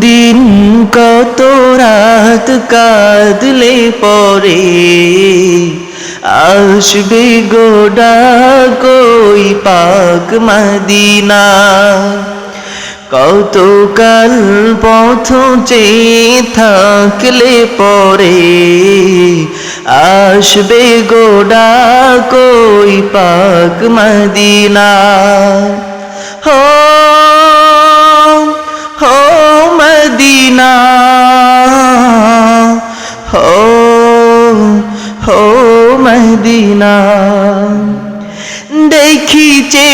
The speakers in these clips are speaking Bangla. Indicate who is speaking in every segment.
Speaker 1: দিন কত রাত কাঁদলে পরে। আসবে গোডা কই পাক মদিনা। কত কাল পথ চেয়ে থাকলে পরে। আসবে গোডা কই পাক মদিনা। হো দেখিছে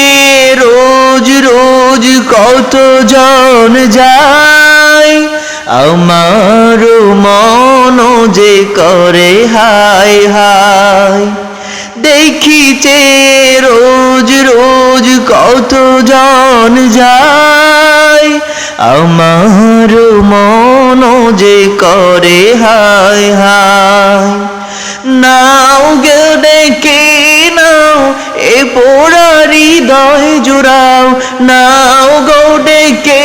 Speaker 1: রোজ রোজ কত জন যায়। আমার মন যে করে হায় হায়। দেখিছে রোজ রোজ কত জন যায়। আমার মন যে করে হায় হায়। নাও গে এ পোড়া হৃদয় জুড়াও, নাও গো ডেকে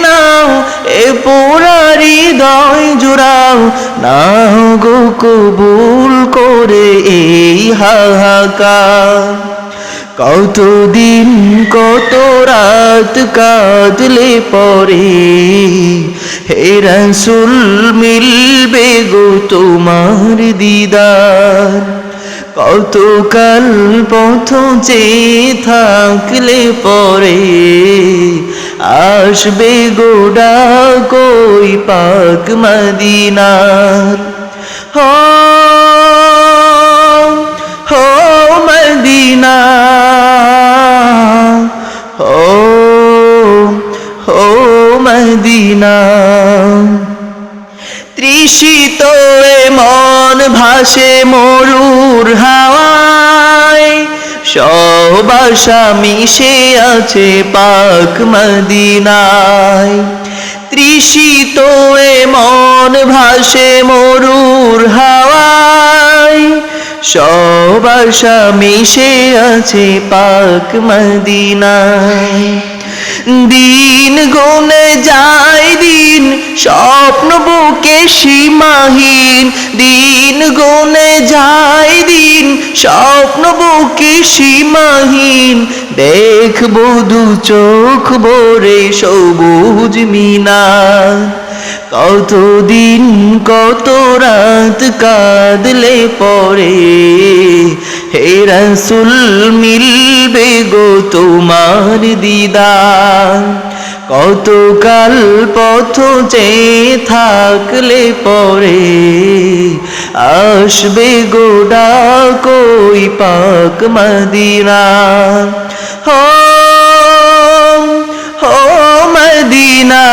Speaker 1: নাও, এ পোড়া হৃদয় জুড়াও, নাও গো কবুল করে এই হাহাকার। কতদিন কত রাত কাঁদলে পরে, হে রসুল, মিলবে গো তোমার দিদার। কতকাল পথ চেয়ে থাকলে পরে আসবে গোডা কই পাক মদিনার? হো হো মদিনা হো হো মদিনা তৃষিত মন ভাসে হাওয়ায় সব আশা মিশে আছে পাক মদিনায়। তৃষিত এ মন ভাসে মরুর হাওয়ায়। সব আশা মিশে আছে পাক মদিনায়। দিন গুনে যায় দিন স্বপ্ন বুকে সীমাহীন, দিন গুনে যায় দিন। স্বপ্ন বুকে সীমাহীন, দেখব দু চোখ ভরে সবুজ মিনার কতদিন, কত রাত কাঁদলে পরে, হে রসুল, মিলবে গো তোমার দিদার। কত কাল পথ চেয়ে থাকলে পরে আসবে গোডা কই পাক মদিনা। হো হো মদিনা।